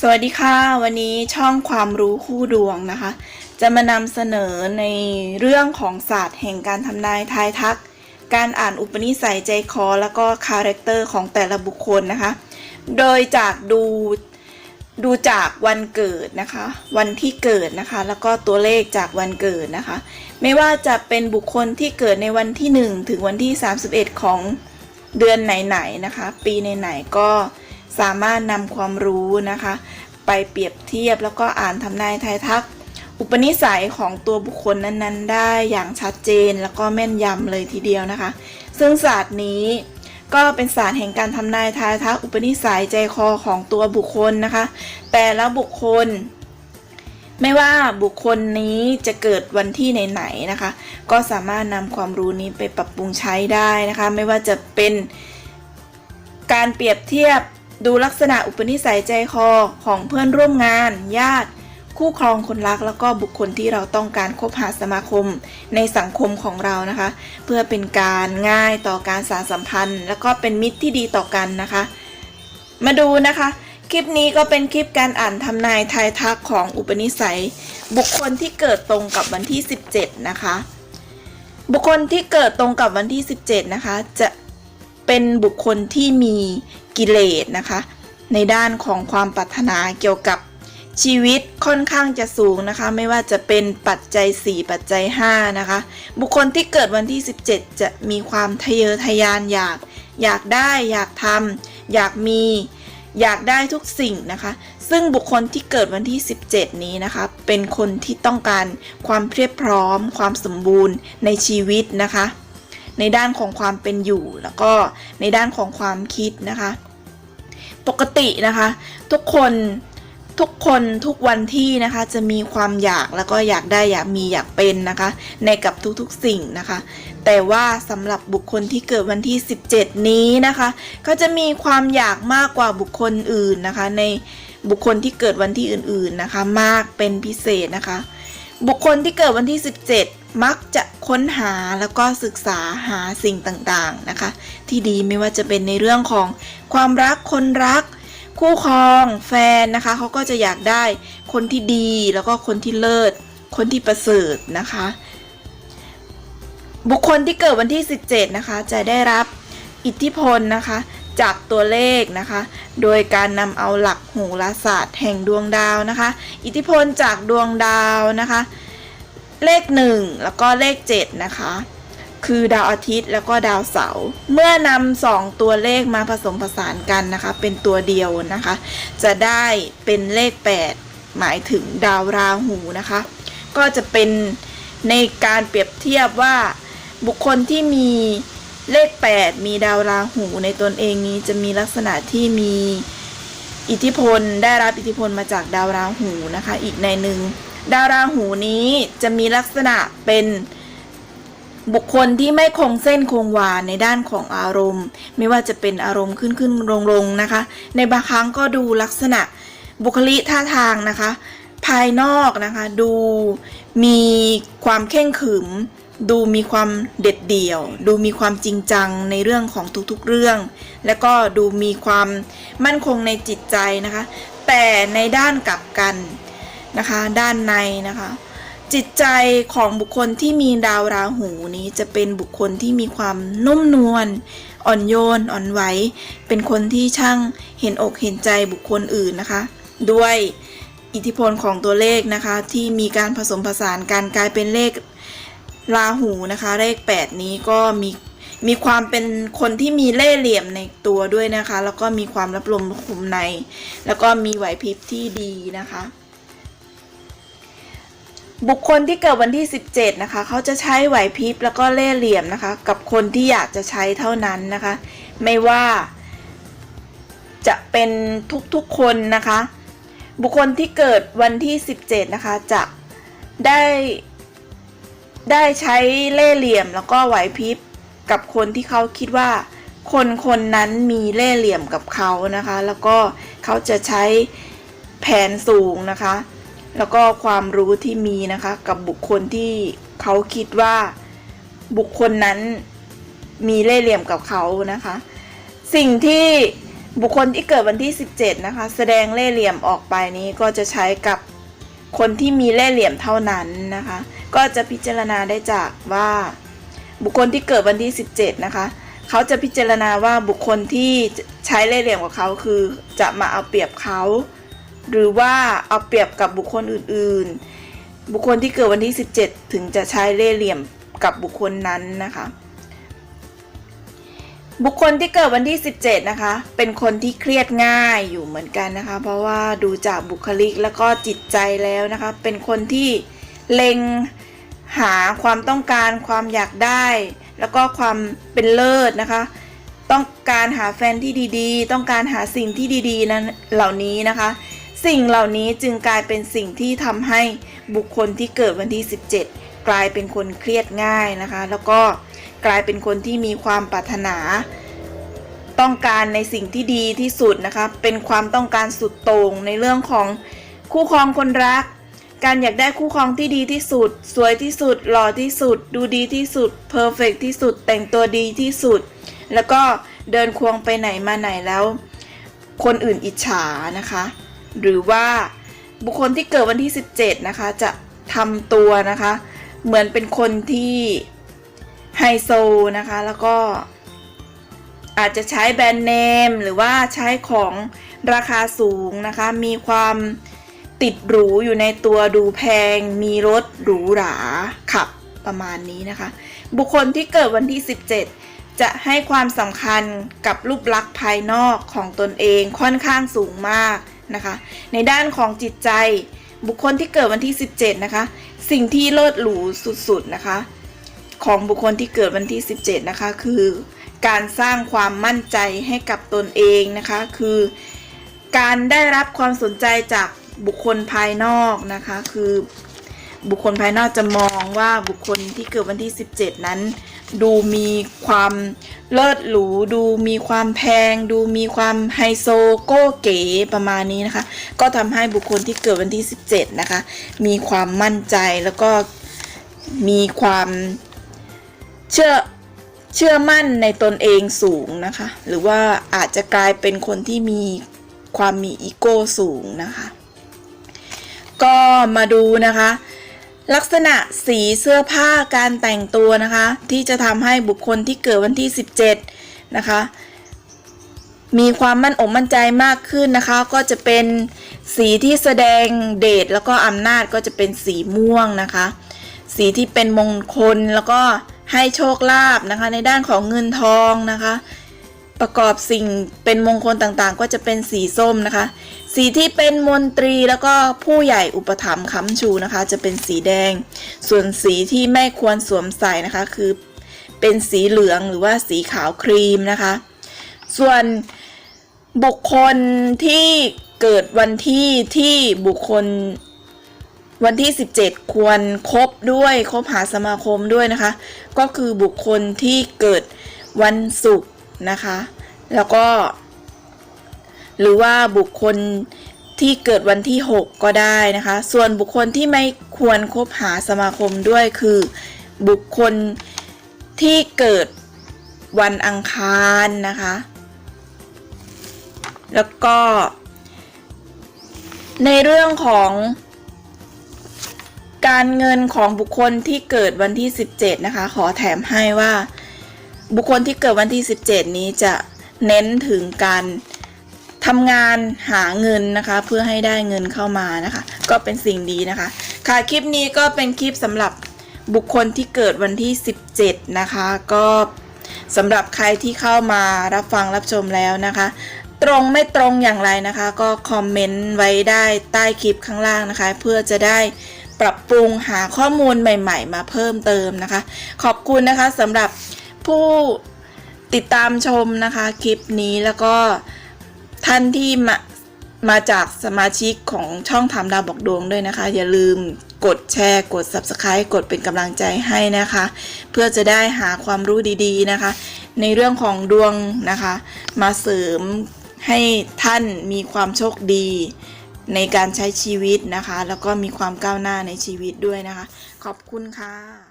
สวัสดีค่ะ วันนี้ช่องความรู้คู่ดวงนะคะ จะมานำเสนอในเรื่องของศาสตร์แห่งการทำนายทายทัก การอ่านอุปนิสัยใจคอ แล้วก็คาแรคเตอร์ของแต่ละบุคคลนะคะ โดยจากดูดูจากวันเกิดนะคะ วันที่เกิดนะคะ แล้วก็ตัวเลขจากวันเกิดนะคะ ไม่ว่าจะเป็นบุคคลที่เกิดในวันที่ 1 ถึงวันที่ 31 ของเดือนไหนๆนะคะ ปีไหนๆก็ สามารถนำความรู้นะคะ ไปเปรียบเทียบแล้วก็อ่านทำนายทายทัก อุปนิสัยของตัวบุคคลนั้นๆ ได้อย่างชัดเจนแล้วก็แม่นยำเลยทีเดียวนะคะ ซึ่งศาสตร์นี้ก็เป็นศาสตร์แห่งการทำนายทายทักอุปนิสัยใจคอของตัวบุคคลนะคะ แต่ละบุคคล ไม่ว่าบุคคลนี้จะเกิดวันที่ไหนๆนะคะ ก็สามารถนำความรู้นี้ไปปรับปรุงใช้ได้นะคะ ไม่ว่าจะเป็นการเปรียบเทียบ ดูลักษณะอุปนิสัยใจคอของเพื่อนร่วมงาน ญาติ คู่ครองคนรักแล้วก็บุคคลที่เราต้องการคบหาสมาคมในสังคมของเรานะคะ เพื่อเป็นการง่ายต่อการสานสัมพันธ์ แล้วก็เป็นมิตรที่ดีต่อกันนะคะ มาดูนะคะ คลิปนี้ก็เป็นคลิปการอ่านทำนายทายทักของอุปนิสัย บุคคลที่เกิดตรงกับวันที่ 17 นะคะ บุคคลที่เกิดตรงกับวันที่ 17 นะคะจะเป็นบุคคลที่มี กิเลสนะคะ ในด้านของความปรารถนาเกี่ยวกับชีวิตค่อนข้างจะสูงนะคะ ไม่ว่าจะเป็นปัจจัย 4 ปัจจัย 5 นะคะ บุคคลที่เกิดวันที่ 17 จะมีความทะเยอทะยานอยากอยากได้อยากทำอยากมีอยากได้ทุกสิ่งนะคะ ซึ่งบุคคลที่เกิดวันที่ 17 นี้นะคะ เป็นคนที่ต้องการความเพียบพร้อม ความสมบูรณ์ในชีวิตนะคะ ในด้านของความเป็นอยู่ แล้วก็ในด้านของความคิดนะคะ ปกตินะคะ ทุกคนทุกคนทุกวันที่นะคะจะมีความอยากแล้วก็อยากได้อยากมีอยากเป็นนะคะ ในกับทุกๆสิ่งนะคะ แต่ว่าสำหรับบุคคลที่เกิดวันที่ 17 นี้นะคะ ก็จะมีความอยากมากกว่าบุคคลอื่นนะคะ ในบุคคลที่เกิดวันที่อื่นๆนะคะ มากเป็นพิเศษนะคะ บุคคลที่เกิดวันที่ 17 มักจะค้นหาแล้วก็ศึกษาหาสิ่งต่างๆนะคะ ที่ดีไม่ว่าจะเป็นในเรื่องของความรักคนรัก คู่ครองแฟนนะคะเขาก็จะอยากได้คนที่ดีแล้วก็คนที่เลิศ คนที่ประเสริฐนะคะ บุคคลที่เกิดวันที่ 17 นะคะ จะได้รับอิทธิพลนะคะจากตัวเลขนะคะ โดยการนำเอาหลักโหราศาสตร์แห่งดวงดาวนะคะ อิทธิพลจากดวงดาวนะคะ เลข 1 แล้วก็เลข 7 นะคะ คือดาวอาทิตย์แล้วก็ดาวเสาร์เมื่อนำสองตัวเลขมาผสมผสานกันนะคะ เป็นตัวเดียวนะคะ จะได้เป็นเลข 8 หมายถึงดาวราหูนะคะ ก็จะเป็นในการเปรียบเทียบว่าบุคคลที่มีเลข 8 มีดาวราหูในตนเองนี้จะมีลักษณะที่มีอิทธิพลได้รับอิทธิพลมาจากดาวราหูนะคะ อีกในหนึ่ง ดาวราหูนี้จะมีลักษณะเป็นบุคคลที่ไม่คงเส้นคงวาในด้านของอารมณ์ ไม่ว่าจะเป็นอารมณ์ขึ้นขึ้นลงลงนะคะ ในบางครั้งก็ดูลักษณะบุคลิท่าทางนะคะ ภายนอกนะคะ ดูมีความเข่งขึม ดูมีความเด็ดเดี่ยว ดูมีความจริงจังในเรื่องของทุกๆเรื่อง แล้วก็ดูมีความมั่นคงในจิตใจนะคะ แต่ในด้านกลับกัน นะคะ ด้านในนะคะ จิตใจของบุคคลที่มีดาวราหูนี้จะเป็นบุคคลที่มีความนุ่มนวลอ่อนโยนอ่อนไหวเป็นคนที่ช่างเห็นอกเห็นใจบุคคลอื่นนะคะ ด้วยอิทธิพลของตัวเลขนะคะ ที่มีการผสมผสานกันกลายเป็นเลขราหูนะคะ เลข 8 นี้ก็มีมีความเป็นคนที่มีเล่ห์เหลี่ยมในตัวด้วยนะคะ แล้วก็มีความรับลมคมใน แล้วก็มีไหวพริบที่ดีนะคะ บุคคลที่เกิดวันที่ 17 นะคะ เขาจะใช้ไหวพริบแล้วก็เล่ห์เหลี่ยมนะคะ กับคนที่อยากจะใช้เท่านั้นนะคะ ไม่ว่าจะเป็นทุกๆคนนะคะ บุคคลที่เกิดวันที่ 17 นะคะ จะได้ได้ใช้เล่ห์เหลี่ยมแล้วก็ไหวพริบกับคนที่เขาคิดว่า คนคนนั้นมีเล่ห์เหลี่ยมกับเขานะคะ แล้วก็เขาจะใช้แผนสูงนะคะ แล้วก็ความรู้ที่มีนะคะกับบุคคลที่เขาคิดว่าบุคคลนั้นมีเล่ห์เหลี่ยมกับเขานะคะ สิ่งที่บุคคลที่เกิดวันที่ 17 นะคะ แสดงเล่ห์เหลี่ยมออกไปนี้ก็จะใช้กับคนที่มีเล่ห์เหลี่ยมเท่านั้นนะคะ ก็จะพิจารณาได้จากว่าบุคคลที่เกิดวันที่ 17 นะคะ เขาจะพิจารณาว่าบุคคลที่ใช้เล่ห์เหลี่ยมกับเขาคือจะมาเอาเปรียบเขา หรือว่าเอาเปรียบกับบุคคลอื่นๆ บุคคลที่เกิดวันที่ 17 ถึงจะใช้เล่ห์เหลี่ยมกับบุคคลนั้นนะคะ บุคคลที่เกิดวันที่ 17 นะคะ เป็นคนที่เครียดง่ายอยู่เหมือนกันนะคะ เพราะว่าดูจากบุคลิกแล้วก็จิตใจแล้วนะคะ เป็นคนที่เล็งหาความต้องการความอยากได้ แล้วก็ความเป็นเลิศนะคะ ต้องการหาแฟนที่ดีๆ ต้องการหาสิ่งที่ดีๆนั้นเหล่านี้นะคะ สิ่งเหล่านี้จึงกลายเป็นสิ่งที่ทำให้บุคคลที่เกิดวันที่ 17 กลายเป็นคนเครียดง่ายนะคะ แล้วก็กลายเป็นคนที่มีความปรารถนา ต้องการในสิ่งที่ดีที่สุดนะคะ เป็นความต้องการสุดโต่งในเรื่องของคู่ครองคนรัก การอยากได้คู่ครองที่ดีที่สุด สวยที่สุด หล่อที่สุด ดูดีที่สุดเพอร์เฟกที่สุด แต่งตัวดีที่สุด แล้วก็เดินควงไปไหนมาไหนแล้ว คนอื่นอิจฉานะคะ หรือว่าบุคคลที่เกิดวันที่ 17 นะคะ จะทำตัวนะคะ เหมือนเป็นคนที่ไฮโซนะคะ แล้วก็อาจจะใช้แบรนด์เนม หรือว่าใช้ของราคาสูงนะคะ มีความติดหรูอยู่ในตัวดูแพง มีรถหรูหราขับประมาณนี้นะคะ บุคคลที่เกิดวันที่ 17 จะให้ความสำคัญกับรูปลักษณ์ภายนอกของตนเองค่อนข้างสูงมาก นะคะ ในด้านของจิตใจบุคคลที่เกิดวันที่ 17 นะคะ สิ่งที่เลิศหรูสุดๆนะคะ ของบุคคลที่เกิดวันที่ 17 นะคะ คือการสร้างความมั่นใจให้กับตนเองนะคะ คือการได้รับความสนใจจากบุคคลภายนอกนะคะ คือบุคคลภายนอกจะมองว่าบุคคลที่เกิดวันที่ 17 นั้น ดูมีความเลิศหรู ดูมีความแพง ดูมีความไฮโซโก้เก๋ประมาณนี้นะคะ ก็ทำให้บุคคลที่เกิดวันที่ 17 นะคะ มีความมั่นใจแล้วก็มีความเชื่อเชื่อมั่นในตนเองสูงนะคะ หรือว่าอาจจะกลายเป็นคนที่มีความมีอีโก้สูงนะคะ ก็มาดูนะคะ ลักษณะสีเสื้อผ้าการแต่งตัวนะคะ ที่จะทำให้บุคคลที่เกิดวันที่ 17 นะคะ มีความมั่นอกมั่นใจมากขึ้นนะคะ ก็จะเป็นสีที่แสดงเดชแล้วก็อำนาจก็จะเป็นสีม่วงนะคะ สีที่เป็นมงคลแล้วก็ให้โชคลาภนะคะ ในด้านของเงินทองนะคะ ประกอบสิ่งเป็นมงคลต่างๆ ก็จะเป็นสีส้มนะคะ สีที่เป็นมนตรีแล้วก็ผู้ใหญ่อุปถัมภ์ค้ำชูนะคะ จะเป็นสีแดง ส่วนสีที่ไม่ควรสวมใส่นะคะ คือเป็นสีเหลืองหรือว่าสีขาวครีมนะคะ ส่วนบุคคลที่เกิดวันที่ที่บุคคลวันที่ 17 ควรครบด้วยคบหาสมาคมด้วยนะคะ ก็คือบุคคลที่เกิดวันศุกร์นะคะ แล้วก็ หรือว่าบุคคลที่เกิดวันที่ 6 ก็ได้นะคะ ส่วนบุคคลที่ไม่ควรคบหาสมาคมด้วยคือ บุคคลที่เกิดวันอังคารนะคะ แล้วก็ ในเรื่องของการเงินของบุคคลที่เกิดวันที่ 17 นะคะ ขอแถมให้ว่า บุคคลที่เกิดวันที่ 17 นี้จะเน้นถึงการ ทำงานหาเงินนะคะ เพื่อให้ได้เงินเข้ามานะคะ ก็เป็นสิ่งดีนะคะ ค่ะคลิปนี้ก็เป็นคลิปสำหรับบุคคลที่เกิดวันที่ 17 นะคะ ก็สำหรับใครที่เข้ามารับฟังรับชมแล้วนะคะ ตรงไม่ตรงอย่างไรนะคะ ก็คอมเมนต์ไว้ได้ใต้คลิปข้างล่างนะคะ เพื่อจะได้ปรับปรุงหาข้อมูลใหม่ ๆ มาเพิ่มเติมนะคะ ขอบคุณนะคะสำหรับผู้ติดตามชมนะคะคลิปนี้แล้วก็ ท่านที่มามาจากสมาชิกของช่องถามดาวบอกดวงด้วยนะคะ อย่าลืมกดแชร์ กด Subscribe กดเป็นกำลังใจให้นะคะ เพื่อจะได้หาความรู้ดีๆนะคะ ในเรื่องของดวงนะคะ มาเสริมให้ท่านมีความโชคดีในการใช้ชีวิตนะคะ แล้วก็มีความก้าวหน้าในชีวิตด้วยนะคะ ขอบคุณค่ะ